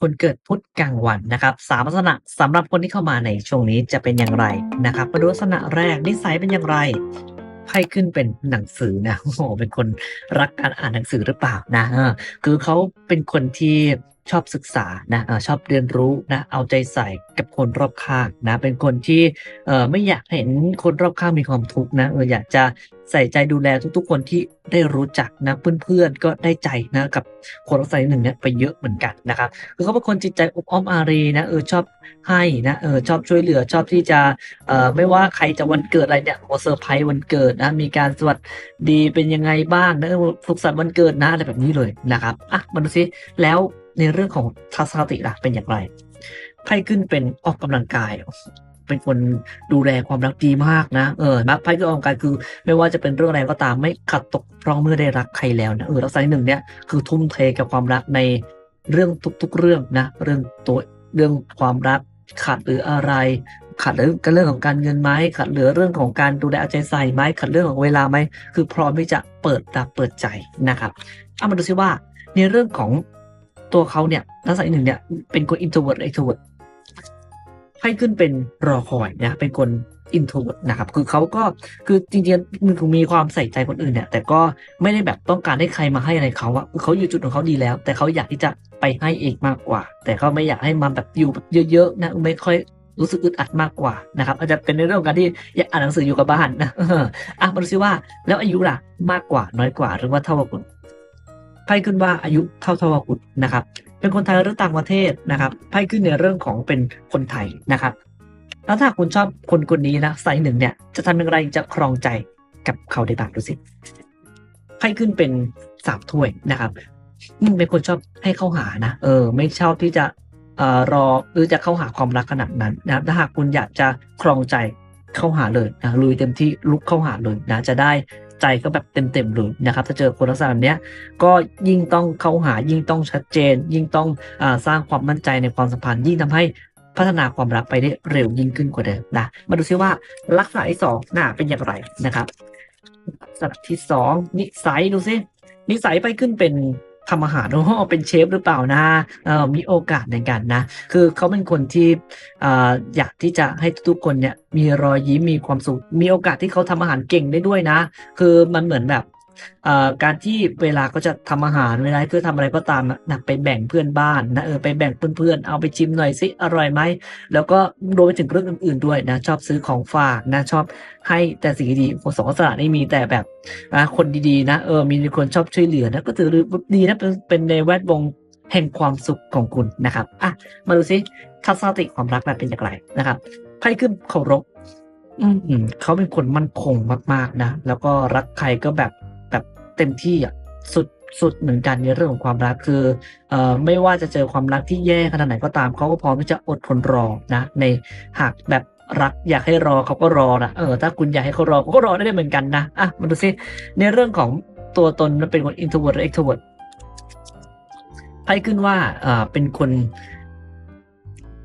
คนเกิดพุธกลางวันนะครับสามลักษณะสำหรับคนที่เข้ามาในช่วงนี้จะเป็นอย่างไรนะครับมาดูลักษณะแรกนิสัยเป็นอย่างไรไพ่ขึ้นเป็นหนังสือนะโอ้โหเป็นคนรักการอ่านหนังสือหรือเปล่านะคือเขาเป็นคนที่ ชอบศึกษานะอชอบเรียนรู้นะเอาใจใส่กับคนรอบข้างนะเป็นคนที่ไม่อยากเห็นคนรอบข้างมีความทุกข์นะเอออยากจะใส่ใจดูแลทุกๆ คนที่ได้รู้จักนะเพื่อนๆก็ได้ใจนะกับคนลักษณะหนึ่งเนี่ยไปเยอะเหมือนกันนะครับคือเขาเป็นคนจิตใจอบอ้อมอารีนะเออชอบให้นะเออชอบช่วยเหลือชอบที่จะเอ่อไม่ว่าใครจะวันเกิดอะไรเนี่ยโอเซอร์ไพรส์วันเกิดนะมีการสวัสดีเป็นยังไงบ้างนะสุขสันต์วันเกิดนะอะไรแบบนี้เลยนะครับอะมาดูซิแล้ว ในเรื่องของทัศนคติล่ะเป็นอย่างไรไพ่ขึ้นเป็นออกกำลังกายเป็นคนดูแลความรักดีมากนะ เออนะไพ่ขึ้นออกกำลังกายคือ ไม่ว่าจะเป็นเรื่องอะไรก็ตามไม่ขัดตกพราะเมื่อได้รักใครแล้วนะเออลักษณะหนึ่งเนี่ยคือทุ่มเทกับความรักในเรื่องทุก ๆ เรื่องนะ เรื่องตัวเรื่องความรักขาดหรืออะไร ขาดเรื่องเรื่องของการเงินไหมขาดเหลือเรื่องของการดูแลเอาใจใส่ไหมขาดเรื่องของเวลาไหมคือพร้อมที่จะเปิดรับเปิดใจนะครับเอามาดูซิว่าในเรื่องของ ตัวเขาเนี่ยลักษณะหนึ่งเนี่ยเป็นคน introvert หรือ extrovert ให้ขึ้นเป็นรอคอยนะเป็นคน introvert นะครับ คือเขาก็คือจริงๆมันมีความใส่ใจคนอื่นเนี่ย แต่ก็ไม่ได้แบบต้องการให้ใครมาให้อะไรเขาอะคือเขาอยู่จุดของเขาดีแล้ว แต่เขาอยากที่จะไปให้เองมากกว่า แต่เขาไม่อยากให้มาแบบอยู่แบบเยอะๆนะไม่ค่อยรู้สึกอึดอัดมากกว่านะครับ อาจจะเป็นในเรื่องของการที่อยากอ่านหนังสืออยู่กับบ้านนะอออะมาดูซิว่า แล้วอายุล่ะมากกว่าน้อยกว่าหรือว่าเท่ากับคุณ ไพ่ขึ้นว่าอายุเท่าเท่ากับคุณนะครับ เป็นคนไทยหรือต่างประเทศนะครับไพ่ขึ้นในเรื่องของเป็นคนไทยนะครับ แล้วถ้าคุณชอบคนคนนี้นะไซส์หนึ่งเนี่ยจะทำอย่างไรจะครองใจกับเขาได้บ้างดูสิไพ่ขึ้นเป็นสามถ้วยนะครับอืมเป็นคนชอบให้เข้าหานะเออ ไม่ชอบที่จะเอ่อรอหรือจะเข้าหาความรักขนาดนั้นนะครับถ้าหากคุณอยากจะครองใจเข้าหาเลยนะลุยเต็มที่ลุกเข้าหาเลยนะจะได้ ใจก็แบบเต็มๆเลยนะครับ ถ้าเจอคนลักษณะแบบนี้ก็ยิ่งต้องเข้าหายิ่งต้องชัดเจน ยิ่งต้องอสร้างความมั่นใจในความสัมพันธ์ ยิ่งทำให้พัฒนาความรักไปได้เร็วยิ่งขึ้นกว่าเดิมนะมาดูซิว่าลักษณะที่สองหน้าเป็นอย่างไรนะครับลักษณะที่สองนิสัยดูซินิสัยไปขึ้นเป็น ทำอาหารโอ้เป็นเชฟหรือเปล่านะเออมีโอกาสในการนะ คือเขาเป็นคนที่ออยากที่จะให้ทุกคนเนี่ยมีรอยยิ้มมีความสุขมีโอกาสที่เขาทำอาหารเก่งได้ด้วยนะ คือมันเหมือนแบบ การที่เวลาก็จะทำอาหารเวลาเพื่อทำอะไรก็ตามนะไปแบ่งเพื่อนบ้านนะเออไปแบ่งเพื่อนๆเอาไปชิมหน่อยสิอร่อยไหมแล้วก็รวมไปถึงเรื่องอื่น ๆด้วยนะชอบซื้อของฝากนะชอบให้แต่สิ่งดีๆคนสองลักษณะนี่มีแต่แบบนะคนดีๆนะเออมีคนชอบช่วยเหลือนะก็ถือดีนะเป็นเป็นในแวดวงแห่งความสุขของคุณนะครับอะมาดูซิทัศนคติความรักแบบเป็นอย่างไรนะครับไพ่ขึ้นเคารพอืมเขาเป็นคนมั่นคงมากๆนะ แล้วก็รักใครก็แบบ เต็มที่อะสุดสุดเหมือนกันในเรื่องของความรักคือเอ่อไม่ว่าจะเจอความรักที่แย่ขนาดไหนก็ตามเขาก็พร้อมที่จะอดทนรอนะในหากแบบรักอยากให้รอเขาก็รอนะเออถ้าคุณอยากให้เขารอเขาก็รอได้เหมือนกันนะอะมาดูซิในเรื่องของตัวตนมันเป็นคน introvert หรือ extrovert ไพ่ขึ้นว่าเอ่อเป็นคน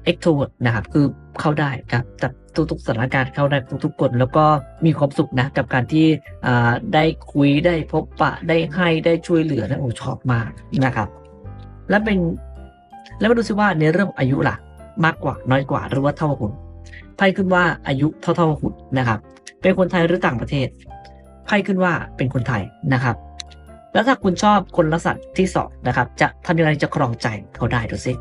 extrovert นะครับคือเข้าได้ครับจับทุกๆสถานการณ์เข้าได้ทุกๆคนแล้วก็มีความสุขนะกับการที่ได้คุยได้พบปะได้ให้ได้ช่วยเหลือนะโอ้ชอบมากนะครับ แล้วเป็นแล้วมาดูซิว่าในเรื่องอายุล่ะ มากกว่าน้อยกว่าหรือว่าเท่ากับคุณไพ่ขึ้นว่าอายุเท่าๆกับคุณนะครับ เป็นคนไทยหรือต่างประเทศไพ่ขึ้นว่าเป็นคนไทยนะครับ แล้วถ้าคุณชอบคนลักษณะที่สองนะครับ จะทำยังไงจะครองใจเขาได้ดูซิ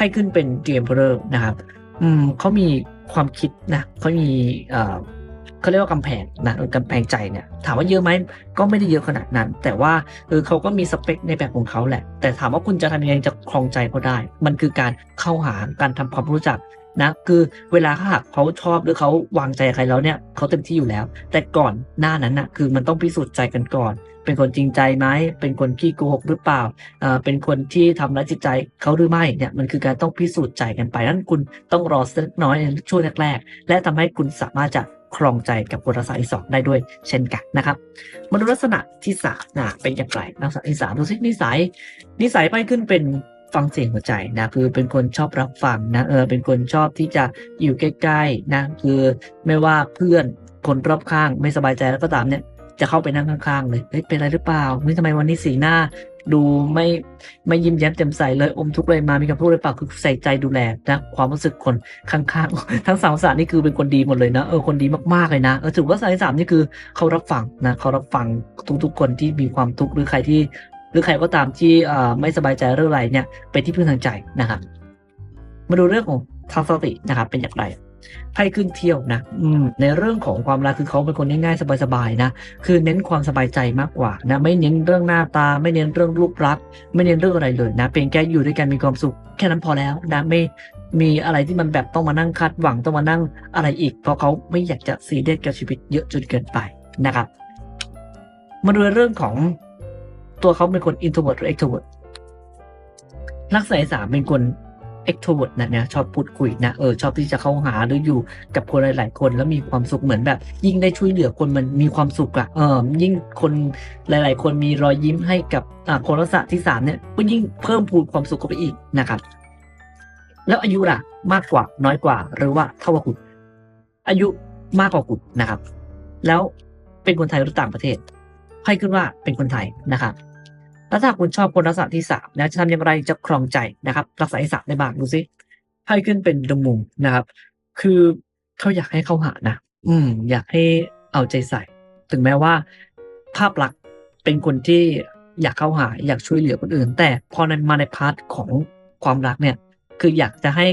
ไพ่ขึ้นเป็นเกมเพลนะครับ อืมเขามีความคิดนะเขามีเอ่อเขาเรียกว่ากำแพงนะกำแพงใจเนี่ย ถามว่าเยอะไหมก็ไม่ได้เยอะขนาดนั้น แต่ว่าเออเขาก็มีสเปคในแบบของเขาแหละ แต่ถามว่าคุณจะทำยังไงจะครองใจเขาได้ มันคือการเข้าหาการทำความรู้จักนะคือเวลาถ้าหากเขาชอบหรือเขาวางใจใครแล้วเนี่ยเขาเต็มที่อยู่แล้ว แต่ก่อนหน้านั้นนะคือมันต้องพิสูจน์ใจกันก่อน เป็นคนจริงใจไหมเป็นคนขี้โกหกหรือเปล่าเอ่อเป็นคนที่ทำร้ายจิตใจเขาหรือไม่เนี่ยมันคือการต้องพิสูจน์ใจกันไปนั้นคุณต้องรอสักน้อยในช่วงแรกๆและทำให้คุณสามารถจะครองใจกับคนลักษณะที่สองได้ด้วยเช่นกันนะครับมาดูลักษณะที่สามนะเป็นอย่างไรลักษณะที่สามดูสินิสัย นิสัยไปขึ้นเป็นฟังเสียงหัวใจนะคือเป็นคนชอบรับฟังนะเออเป็นคนชอบที่จะอยู่ใกล้ๆนะคือไม่ว่าเพื่อนคนรอบข้างไม่สบายใจแล้วก็ตามเนี่ย จะเข้าไปนั่งข้างๆเลยเฮ้ยเป็นอะไรหรือเปล่าเฮ้ยทำไมวันนี้สีหน้า ดูไม่ไม่ยิ้มแย้มแจ่มใสเลยอมทุกข์เลยมามีคำพูดเลยเปล่าคือใส่ใจดูแลนะความรู้สึกคนข้างๆ ทั้งสามสารนี่คือเป็นคนดีหมดเลยนะเออคนดีมากๆเลยนะเออถือว่าสายสามนี่คือเขารับฟังนะเขารับฟังทุกๆ คนที่มีความทุกข์หรือใครที่ หรือใครก็ตามที่อ่ไม่สบายใจเรื่องอะไรเนี่ยเป็นที่พึ่งทางใจนะครับมาดูเรื่องของทางสตินะครับเป็นอย่างไร ไพ่ขึ้นเที่ยวนะอืมในเรื่องของความรักคือเขาเป็นคนง่ายๆสบายๆนะคือเน้นความสบายใจมากกว่านะไม่เน้นเรื่องหน้าตา ไม่เน้นเรื่องรูปลักษณ์ไม่เน้นเรื่องอะไรเลยนะเป็นแค่อยู่ด้วยกันมีความสุขแค่นั้นพอแล้วนะไม่มีอะไรที่มันแบบต้องมานั่งคาดหวังต้องมานั่งอะไรอีก เพราะเขาไม่อยากจะซีเรียสกับชีวิตเยอะจนเกินไปนะครับมาดูเรื่องของตัวเขาเป็นคน introvert หรือ extrovert ลักษณะที่สามเป็นคน extrovert นะเนี่ยชอบพูดคุยนะเออชอบที่จะเข้าหาหรืออยู่กับคนหลาย ๆ คนแล้วมีความสุขเหมือนแบบ ยิ่งได้ช่วยเหลือคนมันมีความสุขอะเออยิ่งคนหลาย ๆ คนมีรอยยิ้มให้กับอ่าคนลักษณะที่สามเนี่ยก็ยิ่งเพิ่มพูนความสุขเข้าไปอีกนะครับแล้วอายุล่ะมากกว่าน้อยกว่า หรือว่าเท่ากับคุณอายุมากกว่าคุณนะครับ แล้วเป็นคนไทยหรือต่างประเทศให้ขึ้นว่าเป็นคนไทยนะครับ แล้วถ้าคุณชอบคนลักษณะที่สามนะจะทำอย่างไรจะครองใจนะครับลักษณะที่สามในบางดูซิไพ่ขึ้นเป็นดมุมนะครับ คือเขาอยากให้เข้าหานะ อืม อยากให้เอาใจใส่ ถึงแม้ว่า ภาพลักษณ์เป็นคนที่อยากเข้าหา อยากช่วยเหลือคนอื่น แต่พอในมาในพาร์ทของความรักเนี่ย คืออยากจะให้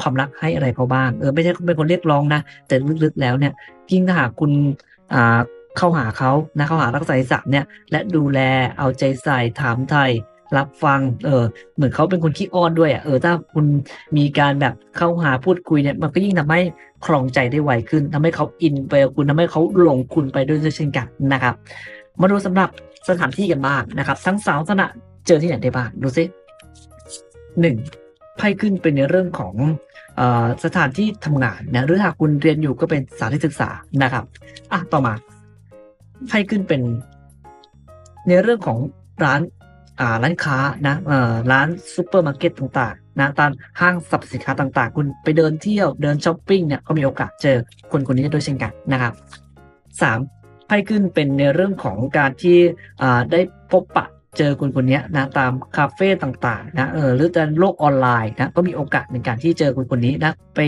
ความรักให้อะไรเขาบ้าง เออไม่ใช่เป็นคนเรียกร้องนะ แต่ลึกๆแล้วเนี่ยยิ่งถ้าหากคุณอ่า เข้าหาเขานะเข้าหารักษาสามเนี่ยและดูแลเอาใจใส่ถามไทยรับฟัง เออ เหมือนเขาเป็นคนขี้อ้อนด้วยอะ เออ ถ้าคุณมีการแบบเข้าหาพูดคุยเนี่ย มันก็ยิ่งทำให้ครองใจได้ไวขึ้นทำให้เขาอินไปกับคุณทำให้เขาหลงคุณไปด้วยเช่นกันนะครับ มาดูสำหรับสถานที่กันบ้างนะครับ ทั้งสามลักษณะเจอที่ไหนได้บ้าง ดูซิหนึ่งไพ่ขึ้นเป็นในเรื่องของออสถานที่ทำงานนะ หรือหากคุณเรียนอยู่ก็เป็นสถานที่ศึกษานะครับ อะ ต่อมา ไพ่ขึ้นเป็น ในเรื่องของร้านอ่าร้านค้านะเอ่อร้านซูเปอร์มาร์เก็ตต่างๆนะตามห้างสรรพสินค้าต่างๆ คุณไปเดินเที่ยวเดินช้อปปิ้งเนี่ยก็มีโอกาสเจอคนคนนี้ด้วยเช่นกันนะครับสามไพ่ขึ้นเป็นในเรื่องของการที่ได้พบปะ เจอคนคนนี้นะตามคาเฟ่ต่างๆนะเออหรือในโลกออนไลน์นะก็มีโอกาสในการที่เจอคนคนนี้นะไป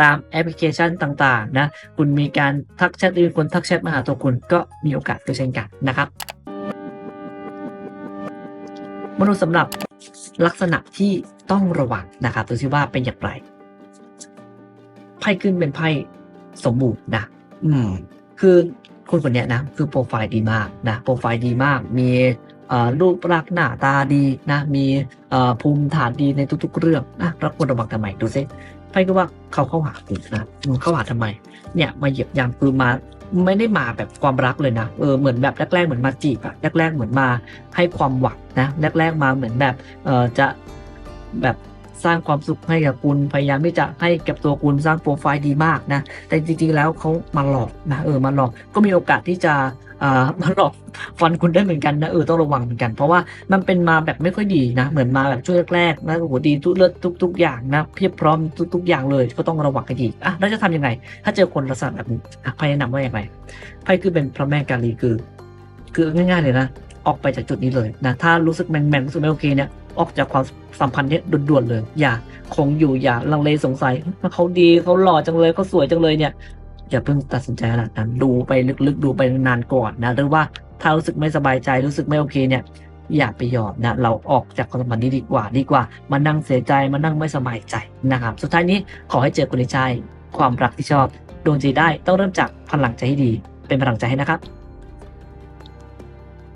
ตามแอปพลิเคชันต่างๆนะคุณมีการทักแชทหรือมีคนทักแชทมาหาตัวคุณก็มีโอกาสด้วยเช่นกันนะครับมาดูสำหรับลักษณะที่ต้องระวังนะครับดูซิว่าเป็นอย่างไรไพ่ขึ้นเป็นไพ่สมบูรณ์นะ อืม คือคนคนเนี้ยนะ คือโปรไฟล์ดีมากนะ โปรไฟล์ดีมาก มีเอ่อ รูปรักหน้าตาดีนะมีภูมิฐานดีในทุก ๆ เรื่องนะรักคนระวังทำไมดูซิไพ่ก็ว่าเขาเข้าหาคุณนะมึงเข้าหาทำไม เนี่ยมาเหยียบยำคือมาไม่ได้มาแบบความรักเลยนะ เออ เหมือนแบบแรกๆ เหมือนมาจีบอะแรกๆ เหมือนมาให้ความหวังนะ แรกๆ มาเหมือนแบบ เออจะแบบ สร้างความสุขให้กับคุณพยายามที่จะให้กับตัวคุณสร้างโปรไฟล์ดีมากนะ แต่จริงๆแล้วเขามาหลอกนะเออมาหลอกก็มีโอกาสที่จะอ่ามาหลอกฟันคุณได้เหมือนกันนะเออต้องระวังเหมือนกัน เพราะว่ามันเป็นมาแบบไม่ค่อยดีนะ เหมือนมาแบบช่วงแรกๆนะโอ้โหดีทุกเลือดทุก ๆ อย่างนะเพียบพร้อมทุก ๆ อย่างเลยก็ต้องระวังกันดีอะแล้วจะทำยังไง ถ้าเจอคนลักษณะแบบนี้อะไพ่แนะนำว่าอย่างไรไพ่คือเป็นพระแม่กาลีคือ คือง่ายๆเลยนะออกไปจากจุดนี้เลยนะถ้ารู้สึกแมงๆรู้สึกไม่โอเคเนี่ย ออกจากความสัมพันธ์เนี้ยด่วนๆเลย อย่าคงอยู่อย่าลังเลสงสัยว่าเขาดีเขาหล่อจังเลยเขาสวยจังเลยเนี่ยอย่าเพิ่งตัดสินใจขนาดนั้นดูไปลึกๆ ดูไปนานก่อนนะหรือว่าถ้ารู้สึกไม่สบายใจรู้สึกไม่โอเคเนี่ยอย่าไปยอมนะเราออกจากความสัมพันธ์นี้ดีกว่าดีกว่ามานั่งเสียใจมานั่งไม่สบายใจนะครับสุดท้ายนี้ขอให้เจอคนที่ใช่ความรักที่ชอบดวงใจได้ต้องเริ่มจากพลังใจให้ดี เป็นพลังใจให้นะครับ